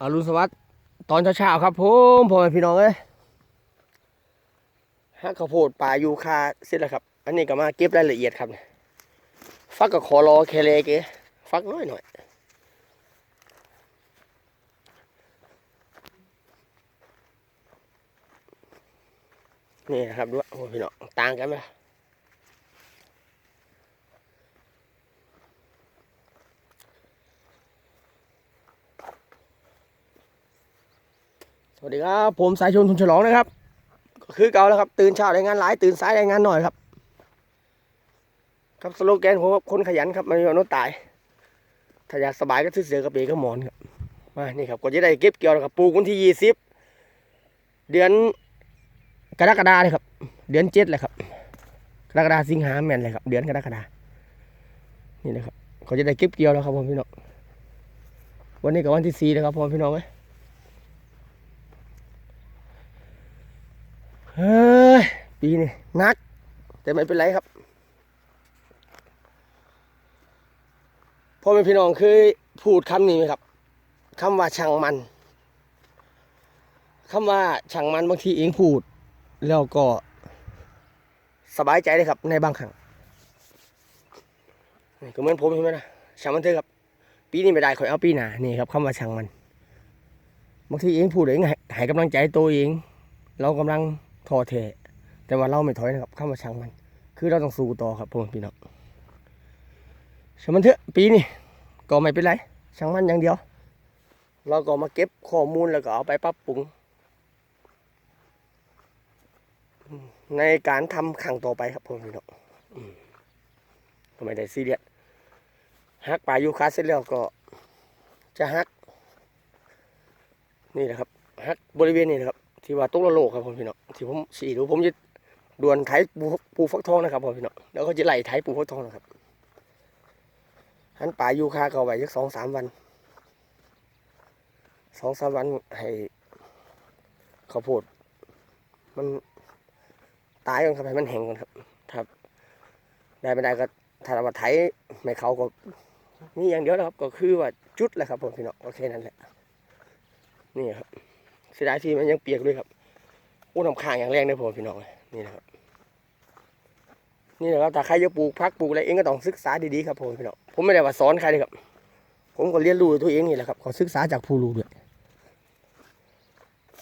อรุณสวัสดิ์ตอนเช้าๆครับผมพ่อแม่พี่น้องเอ้ยฮักข้าวโพดป่ายูคาเสร็จแล้วครับ อันนี้ก็มาเก็บรายละเอียดครับ ฟักกับขอรอแคเลเกฟักน้อยหน่อยนี่นะครับด้วยโอ้พี่น้องต่างกันไหม สวัสดีครับผมสายชนทุนฉลองนะครับ ก็คือเก่าแล้วครับ ตื่นเช้าได้งานหลายตื่นสายได้งานหน่อยครับ ครับสโลแกนผมครับคนขยันครับไมันมีวันโน้ตตาย ถ้าอยากสบายก็ซื้อเสือกับเปกับหมอนครับมานี่ครับก็จะได้เก็บเกี่ยวแล้วครับปลูกวันที่ยี่สิบเดือนกรกฎาเลยครับ เดือนเจ็ดเลยครับกรกฎาสิงหาแมนเลยครับ เดือนกรกฎานี่นะครับก็จะได้เก็บเกี่ยวแล้วครับผมพี่น้องวันนี้ก็วันที่สี่แล้วครับผมพี่น้องเอ้ยเฮ้ย ปีนี้นัก แต่ไม่เป็นไรครับพ่อแม่พี่น้องเคยพูดคำนี้ไหมครับคำว่าช่างมันคำว่าช่างมันบางทีเองพูด แล้วก็สบายใจเลยครับ ในบางครั้งนี่ก็เหมือนผมใช่ไหมนะช่างมันเถอะครับ ปีนี้ไม่ได้ขอยเอาปีหน้านี่ครับคำว่าช่างมันบางทีเองพูดเองห้ให้กำลังใจตัวเอง เรากำลังท้อแท้ แต่ว่าเราไม่ถอยนะครับคำว่าช่างมัน คือเราต้องสู้ต่อครับพ่อแม่พี่น้องช่างมันเถอะปีนี้ก็ไม่เป็นไรช่างมันอย่างเดียว เราก็มาเก็บข้อมูลแล้วก็เอาไปปรับปรุง ในการทำขังต่อไปครับผมพี่น้องก็ไม่ได้ซีเรียสฮักป่ายูคาเสร็จแล้วก็จะฮัก นี่แหละครับฮักบริเวณนี้นะครับ ที่ว่าตุกละโลกครับผมพี่น้องที่ผมสีดูผมจะ ดวนไถปูปูฟักทองนะครับผมพี่น้องแล้วก็จะไล่ไถปูฟักทองนะครับหันป่ายูคาเขาไว้สักสองสามวันสองสามวันให้ข้าวโพดมันตายก่อนครับให้มันแห้งก่อนครับครับ ได้ไม่ได้ก็ถ้าเราไถไม่เขาก็นี่อย่างเดียวนะครับ ก็คือว่าจุดแหละครับผมพี่น้องโอเคนั่นแหละนี่ครับเสียดายที่มันยังเปียกด้วยครับอู้น้ำค้างอย่างแรงเลยผมพี่น้องนี่นะครับ นี่นะครับถ้าใครจะปลูกพักปลูกอะไรเองก็ต้องศึกษาดีๆครับผมพี่น้องผมไม่ได้ว่าสอนใครเลยครับ ผมก็เรียนรู้ตัวเองนี่แหละครับขอศึกษาจากผู้รู้ด้วย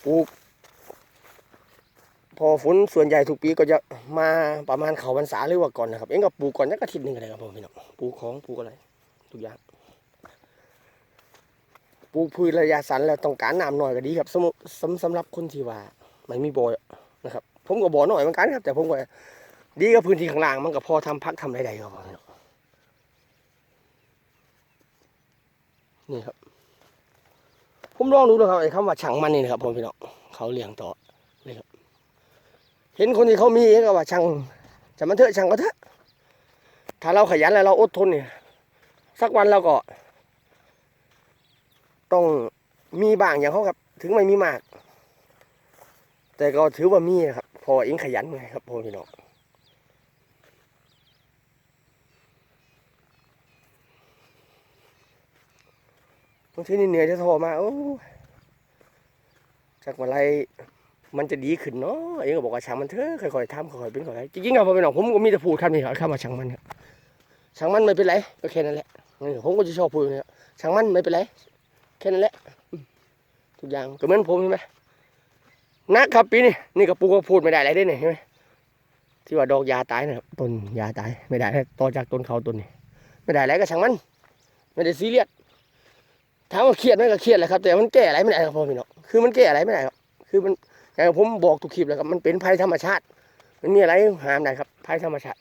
ปลูกพอฝนส่วนใหญ่ทุกปีก็จะมาประมาณเขาพรรษาหรือว่าก่อนนะครับ เองก็ปลูกก่อนสักอาทิตย์หนึ่งอะไรครับผมพี่น้องปลูกของปลูกอะไรทุกอย่างปลูกพืชระยะสั้นแล้วต้องการน้ำหน่อยก็ดีครับสำสำสำหรับคนที่ว่าไม่มีบ่อนะครับ ผมก็บ่อหน่อยเหมือนกันครับ แต่ผมก็ ดีกับพื้นที่ข้างล่างมันก็พอทำพักทำไรได้ครับนี่ครับ ผมลองดูนะครับไอ้คำว่าช่างมันนี่นะครับผมพี่น้องเขาเลี้ยงต่อนี่ครับ เห็นคนที่เขามีเองก็ว่าช่างจะมันเถอะช่างก็เถอะถ้าเราขยันแล้วเราอดทนเนี่ยสักวันเราก็ ต้องมีบางอย่างเขาครับ ถึงไม่มีมาก แต่ก็ถือว่ามีนะครับ พอเองขยันไงครับผมพี่น้อง บางทีนี่เหนื่อยจะโทรมาโอ้จากเมื่อไรมันจะดีขึ้นเนาะเองก็บอกว่าช่างมันเถอะค่อยๆทำค่อยๆเป็นค่อยๆจริงๆครับพ่อพี่น้องผมก็มีแต่พูดคำนี้ครับคำว่าช่างมันครับช่างมันไม่เป็นไรก็แค่นั้นแหละนี่ผมก็จะชอบพูดเนี่ยช่างมันไม่เป็นไรแค่นั้นแหละทุกอย่างก็เหมือนผมใช่ไหมนักครับปีนี้นี่ก็ปูก็พูดไม่ได้อะไรได้เนี่ยใช่ไหมที่ว่าดอกยาตายนะครับต้นยาตายไม่ได้ต่อจากต้นเขาต้นนี้ไม่ได้อะไรก็ช่างมัน ไม่ได้ซีเรียส ถามว่าเครียดไหมก็เครียดแหละครับ แต่มันแก้อะไรไม่ได้ครับพ่อพี่น้องคือมันแก้อะไรไม่ได้ครับ คือมันอย่างผมบอกทุกคลิปแล้วครับมันเป็นภัยธรรมชาติ มันมีอะไรห้ามได้ครับภัยธรรมชาติ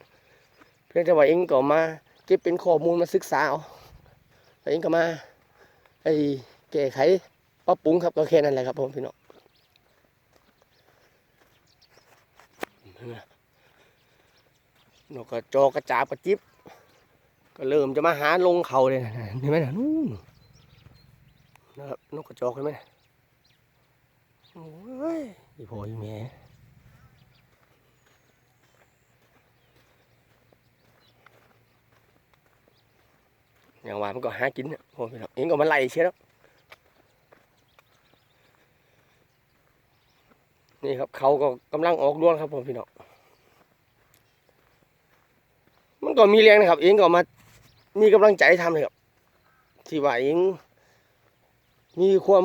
เพียงแต่ว่าเองก็มาเก็บเป็นข้อมูลมาศึกษาเอาแล้วเองก็มาไอ้แก้ไขปรับปรุงครับก็แค่นั้นแหละครับผมพี่น้องนกกระจอกกระจาบกระจิบก็เริ่มจะมาหาลงเขาเลยนะเห็นไหมนะนู่น นะครับนกกระจอกใช่ไหมโอ้ยอีพออีแม่ย่างว่ามันก็หากินอะพอพี่น้องเองก็มาไล่เชียร์แล้วนี่ครับเขาก็กำลังออกด้วงครับผมพี่น้องมันก็มีแรงนะครับ เองก็มามีกำลังใจทำเลยครับที่ว่าเอง มีความ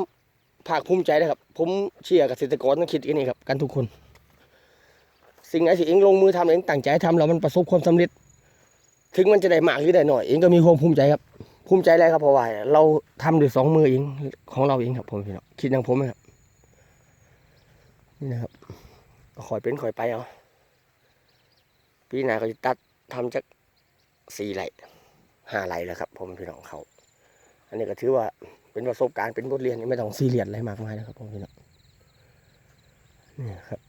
ภาคภูมิใจนะครับ ผมเชื่อเกษตรกรต้องคิดกันนี่ครับกันทุกคน สิ่งไหนที่เองลงมือทำเองตั้งใจทำแล้วมันประสบความสำเร็จ ถึงมันจะได้มากหรือได้หน้อยเองก็มีความภูมิใจครับ ภูมิใจอะไรครับเพราะว่าเราทำด้วยสองมือเองของเราเองครับผมพี่น้องคิดอย่างผมนะครับนี่นะครับคอยเป็นคอยไปเอาปีหน้าก็จะตัดทำจากสี่ไร่ห้าไร่แล้วครับผมพี่น้องเขา อันนี้ก็ถือว่า เป็นประสบการณ์เป็นบทเรียนไม่ต้องซีเรียสอะไรมากมายนะครับผมพี่น้องนี่ครับ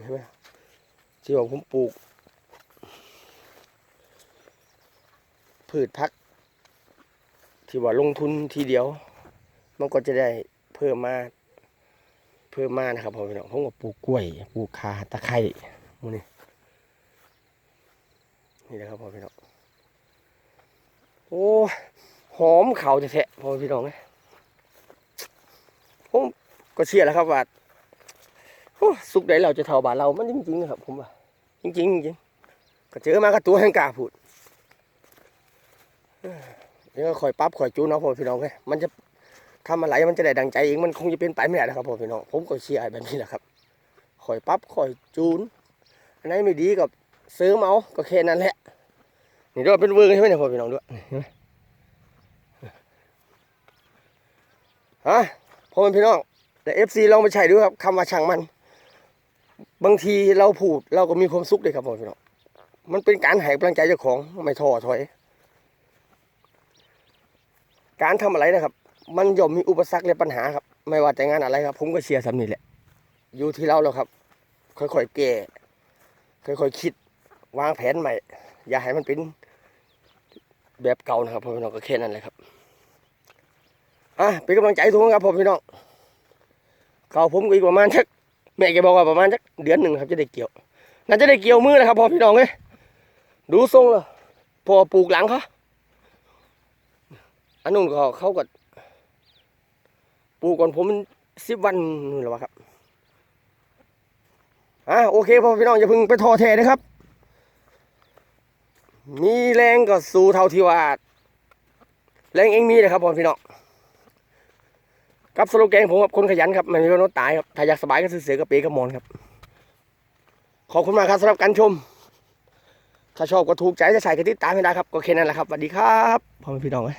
เห็นไหมที่ว่าผมปลูก พืชพัก ที่ว่าลงทุนทีเดียว มันก็จะได้เพิ่มมาเพิ่มมานะครับผมพี่น้องผมก็ปลูกกล้วยปลูกคาตะไคร้มูนี่นี่นะครับพ่อพี่น้องโอ้ หอมเขาจะแทะพ่อพี่น้องเลยผมก็เชื่อแล้วครับว่าสุกได้เราจะเท่าบานเรามันจริงๆครับ ผมว่าจริงๆจริงก็เจอมากับตัวแห่งกล้าพูดเดี๋ยวก็คอยปั๊บคอยจูนเนาะพ่อพี่น้องไงมันจะทำอะไรมันจะได้ดังใจเองมันคงจะเป็นไปไม่ได้นะครับพ่อพี่น้องผมก็เชียร์แบบนี้แหละครับคอยปั๊บคอยจูนอันไหนไม่ดีก็ซื้อเมาส์ก็แค่นั้นแหละนี่ด้วยเป็นเวอร์ใช่ไหมเนี่ยพ่อพี่น้องด้วยเห็นไหม ฮะพ่อแม่พี่น้องแต่เอฟซีลองไปใช้ดูครับคำว่าช่างมัน บางทีเราพูดเราก็มีความสุขเลยครับพ่อพี่น้องมันเป็นการให้กำลังใจเจ้าของไม่ท้อถอย การทำอะไรนะครับ มันย่อมมีอุปสรรคและปัญหาครับ ไม่ว่าแต่งานอะไรครับ ผมก็เชียร์สำนี่แหละ อยู่ที่เราแล้วครับ ค่อยๆแก้ค่อยๆคิด วางแผนใหม่ อย่าให้มันเป็นแบบเก่านะครับพ่อพี่น้องก็แค่นั้นแหละครับ อะเป็นกำลังใจทุกคนครับพ่อพี่น้องเขาผมก็อีกประมาณสักแม่แกบอกว่าประมาณสักเดือนหนึ่งครับจะได้เกี่ยวน่าจะได้เกี่ยวมือนะครับพอพี่น้องเลยดูทรงเลยพอปลูกหลังเขาอันนู้นก็เขาก็ปลูกก่อนผมสิบวันนู่นหละวะครับอะโอเคพ่อพี่น้องอย่าพิ่งไปทอแท้นะครับ มีแรงก็สู้เท่าที่ว่าแรงเองมีเลยครับพ่อพี่น้อง กับสโลแกนผมครับคนขยันครับไม่มีวันตายครับถ้าอยากสบายก็ซื้อเสือกับปีกับมอนครับ ขอบคุณมากครับสำหรับการชม ถ้าชอบก็ถูกใจจะใส่กระติดตามให้ได้ครับ ก็แค่นั้นแหละครับสวัสดีครับพ่อแม่พี่น้องเอ้ย